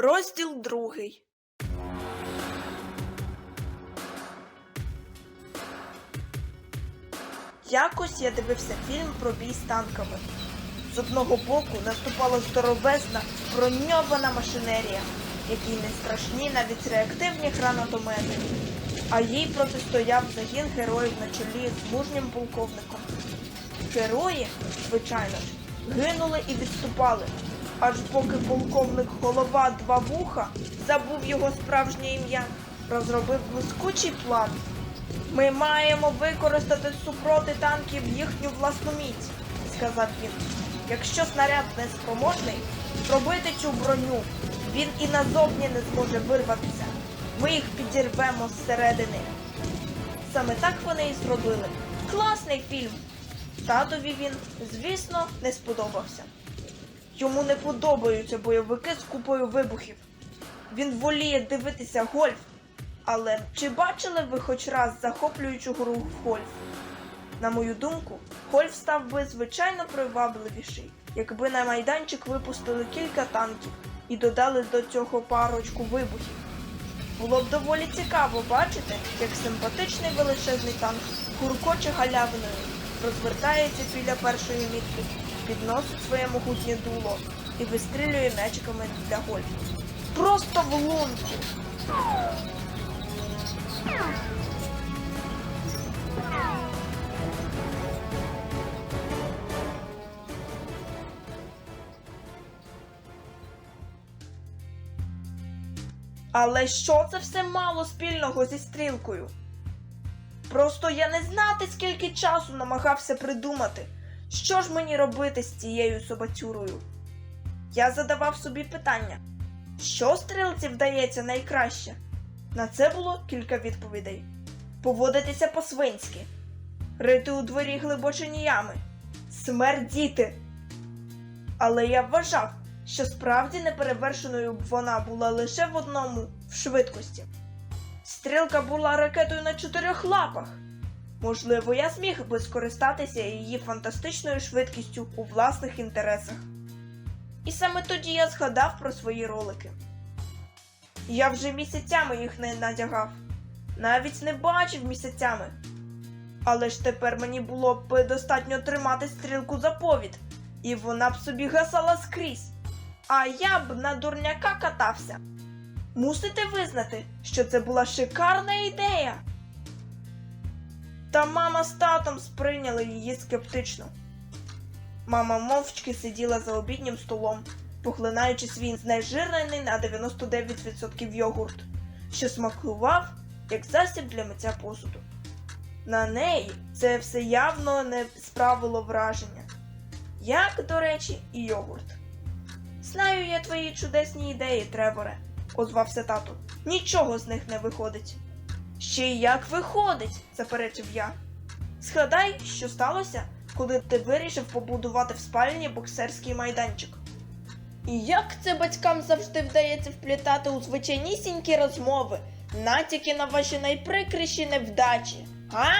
Розділ другий. Якось я дивився фільм про бій з танками. З одного боку наступала здоровезна броньована машинерія, якій не страшні навіть реактивні гранатомети. А їй протистояв загін героїв на чолі з мужнім полковником. Герої, звичайно ж, гинули і відступали, аж поки полковник голова два вуха забув його справжнє ім'я, розробив блискучий план. Ми маємо використати супроти танків їхню власну міць, сказав він. Якщо снаряд не спроможний, пробити цю броню. Він і назовні не зможе вирватися. Ми їх підірвемо зсередини. Саме так вони і зробили. Класний фільм. Татові він, звісно, не сподобався. Йому не подобаються бойовики з купою вибухів. Він воліє дивитися гольф. Але чи бачили ви хоч раз захоплюючу гру в гольф? На мою думку, гольф став би звичайно привабливіший, якби на майданчик випустили кілька танків і додали до цього парочку вибухів. Було б доволі цікаво бачити, як симпатичний величезний танк гуркоче галявиною, розвертається біля першої мітки, підносить своє могутнє дуло і вистрілює м'ячиками для гольфу. Просто в лунку! Але що це все мало спільного зі стрілкою? Просто я не знати, скільки часу намагався придумати, що ж мені робити з цією собацюрою. Я задавав собі питання, що стрілці вдається найкраще? На це було кілька відповідей: поводитися по-свинськи, рити у дворі глибочині ями, смердіти. Але я вважав, що справді неперевершеною б вона була лише в одному в швидкості. Стрілка була ракетою на чотирьох лапах. Можливо, я зміг би скористатися її фантастичною швидкістю у власних інтересах. І саме тоді я згадав про свої ролики. Я вже місяцями їх не надягав, навіть не бачив місяцями. Але ж тепер мені було б достатньо тримати стрілку за повід, і вона б собі гасала скрізь. А я б на дурняка катався. Мусите визнати, що це була шикарна ідея. Та мама з татом сприйняли її скептично. Мама мовчки сиділа за обіднім столом, поглинаючи свій знежирений на 99% йогурт, що смакував як засіб для миття посуду. На неї це все явно не справило враження, як, до речі, і йогурт. Знаю я твої чудесні ідеї, Треворе, озвався тато. Нічого з них не виходить. Ще й як виходить, заперечив я. Згадай, що сталося, коли ти вирішив побудувати в спальні боксерський майданчик. І як це батькам завжди вдається вплітати у звичайнісінькі розмови, натяки на ваші найприкріші невдачі, га?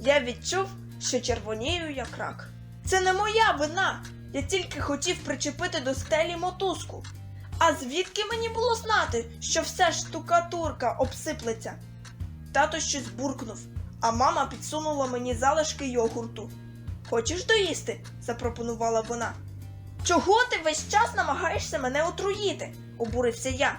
Я відчув, що червонію як рак. Це не моя вина. Я тільки хотів причепити до стелі мотузку. А звідки мені було знати, що вся штукатурка обсиплеться? Тато щось буркнув, а мама підсунула мені залишки йогурту. Хочеш доїсти? запропонувала вона. Чого ти весь час намагаєшся мене отруїти? обурився я.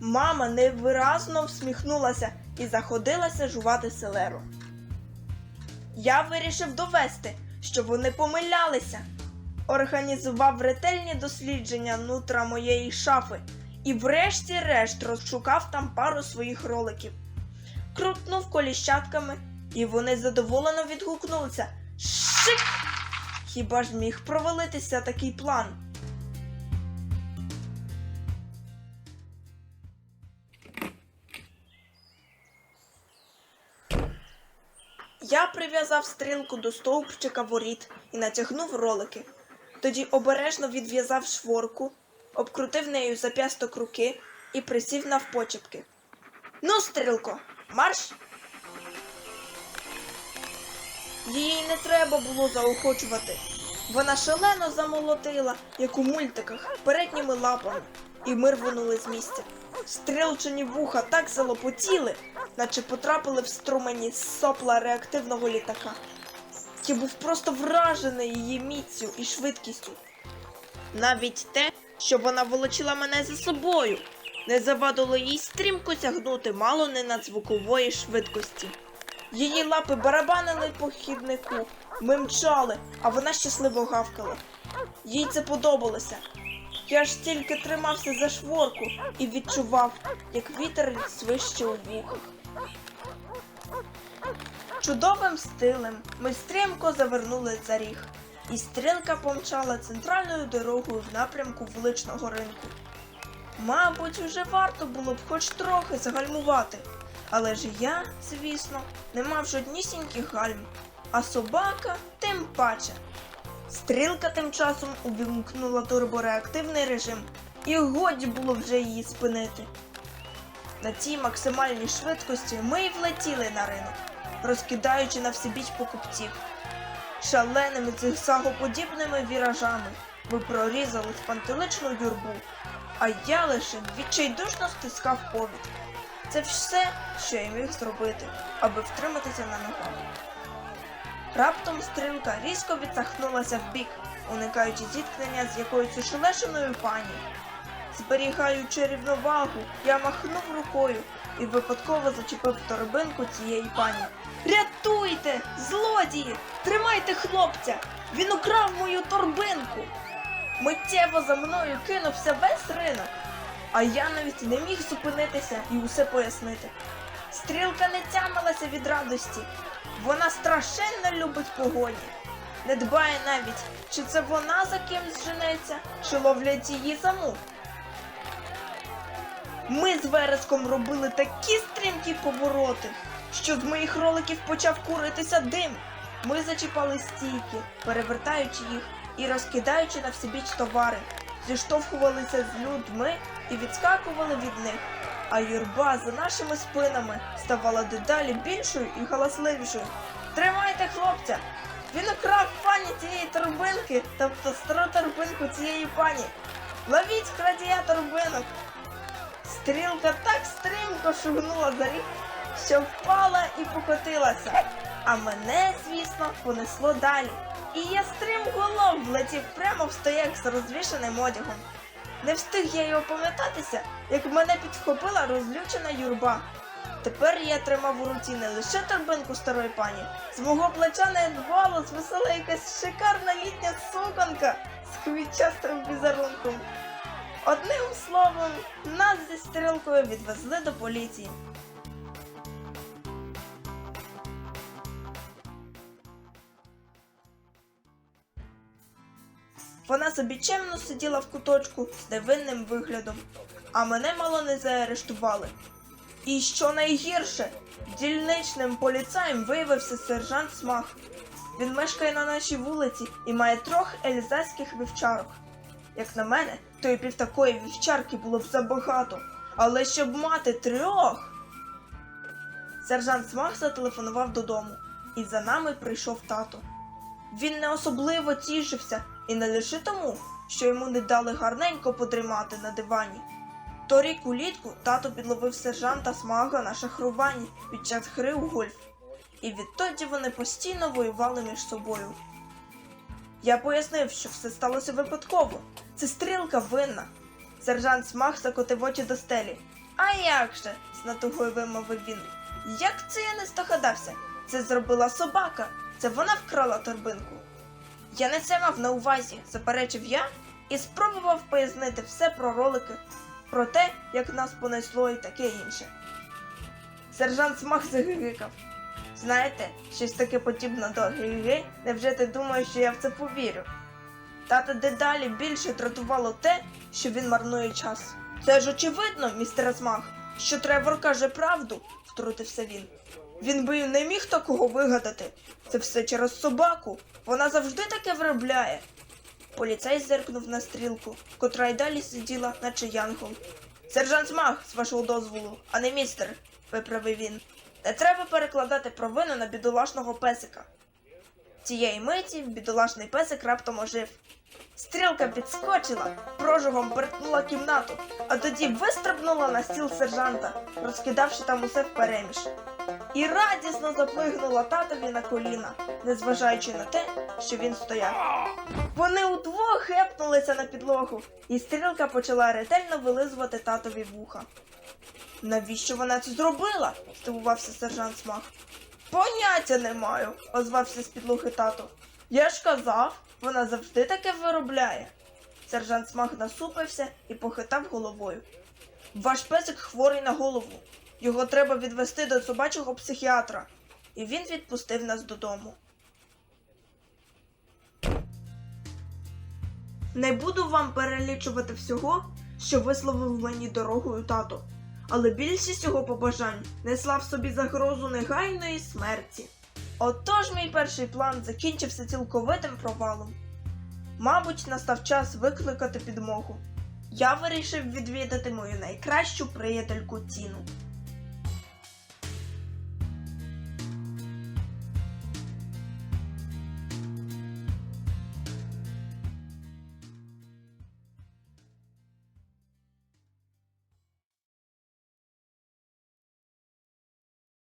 Мама невиразно всміхнулася і заходилася жувати селеру. Я вирішив довести, що вони помилялися. Організував ретельні дослідження нутра моєї шафи і врешті-решт розшукав там пару своїх роликів. Крутнув коліщатками, і вони задоволено відгукнулися. Шик! Хіба ж міг провалитися такий план? Я прив'язав стрілку до стовпчика воріт і натягнув ролики. Тоді обережно відв'язав шворку, обкрутив нею зап'ясток руки і присів навпочепки. Ну, стрілко, марш! Її не треба було заохочувати. Вона шалено замолотила, як у мультиках, передніми лапами, і ми рвонули з місця. Стрілчені вуха так залопотіли, наче потрапили в струмені сопла реактивного літака. Я був просто вражений її міцю і швидкістю. Навіть те, що вона волочила мене за собою, не завадило їй стрімко сягнути мало не надзвукової швидкості. Її лапи барабанили по хіднику, ми мчали, а вона щасливо гавкала. Їй це подобалося. Я ж тільки тримався за шворку і відчував, як вітер свище у вухах. Чудовим стилем ми стрімко завернули за ріг, і стрілка помчала центральною дорогою в напрямку вуличного ринку. Мабуть, вже варто було б хоч трохи загальмувати, але ж я, звісно, не мав жоднісіньких гальм, а собака тим паче. Стрілка тим часом увімкнула турбореактивний режим, і годі було вже її спинити. На цій максимальній швидкості ми й влетіли на ринок, розкидаючи на всебіч покупців. Шаленими зигзагоподібними віражами ми прорізали спантеличну юрбу, а я лише відчайдушно стискав повід. Це все, що я міг зробити, аби втриматися на ногах. Раптом стрілка різко відсахнулася вбік, уникаючи зіткнення з якоюсь ошелешеною пані. Зберігаючи рівновагу, я махнув рукою і випадково зачепив торбинку цієї пані. Рятуйте! Злодії! Тримайте хлопця! Він украв мою торбинку! Миттєво за мною кинувся весь ринок, а я навіть не міг зупинитися і усе пояснити. Стрілка не тямилася від радості. Вона страшенно любить погоні. Не дбає навіть, чи це вона за кимсь женеться, чи ловлять її за мух. Ми з вереском робили такі стрімкі повороти, що з моїх роликів почав куритися дим. Ми зачіпали стійки, перевертаючи їх і розкидаючи на всебіч товари, зіштовхувалися з людьми і відскакували від них. А юрба за нашими спинами ставала дедалі більшою і галасливішою. Тримайте хлопця! Він украв пані цієї торбинки, тобто стару торбинку цієї пані. Ловіть крадія торбинок! Стрілка так стрімко шугнула за ріг, що впала і покотилася. А мене, звісно, понесло далі. І я стрімголов влетів прямо в стояк з розвішаним одягом. Не встиг я й опам'ятатися, як мене підхопила розлючена юрба. Тепер я тримав у руці не лише торбинку старої пані, з мого плеча не дбало звисала якась шикарна літня суконка з квітчастим візерунком. Одним словом, нас зі стрілкою відвезли до поліції. Вона собі чемно сиділа в куточку з невинним виглядом, а мене мало не заарештували. І що найгірше, дільничним поліцаєм виявився сержант Смах. Він мешкає на нашій вулиці і має трьох ельзаських вівчарок. Як на мене, то і пів такої вівчарки було б забагато, але щоб мати трьох. Сержант Смах зателефонував додому, і за нами прийшов тато. Він не особливо тішився, і не лише тому, що йому не дали гарненько подрімати на дивані. Торік улітку тато підловив сержанта Смага на шахруванні під час гри у гольф, і відтоді вони постійно воювали між собою. Я пояснив, що все сталося випадково. Це стрілка винна. Сержант Смах закотив очі до стелі. А як же? з натугою вимовив він. Як це я не здогадався? Це зробила собака. Це вона вкрала торбинку. Я не це мав на увазі, заперечив я і спробував пояснити все про ролики, про те, як нас понесло і таке інше. Сержант Смах загигикав. Знаєте, щось таке подібне до гиги, невже ти думаєш, що я в це повірю? Тата дедалі більше дратувало те, що він марнує час. Це ж очевидно, містер Смах, що Тревор каже правду, втрутився він. Він би не міг такого вигадати. Це все через собаку. Вона завжди таке виробляє. Поліцей зиркнув на стрілку, котра й далі сиділа, наче янгол. Сержант Смах, з вашого дозволу, а не містер, виправив він. Не треба перекладати провину на бідолашного песика. Цієї миті бідолашний песик раптом ожив. Стрілка підскочила, прожогом перетнула кімнату, а тоді вистрибнула на стіл сержанта, розкидавши там усе впереміж. І радісно заплигнула татові на коліна, незважаючи на те, що він стояв. Вони удвох гепнулися на підлогу, і стрілка почала ретельно вилизувати татові вуха. Навіщо вона це зробила? здивувався сержант Смах. Поняття не маю, озвався з підлоги тато. Я ж казав, вона завжди таке виробляє. Сержант Смах насупився і похитав головою. Ваш песик хворий на голову. Його треба відвести до собачого психіатра. І він відпустив нас додому. Не буду вам перелічувати всього, що висловив мені дорогою тато, але більшість його побажань несла в собі загрозу негайної смерті. Отож мій перший план закінчився цілковитим провалом. Мабуть, настав час викликати підмогу. Я вирішив відвідати мою найкращу приятельку Тіну.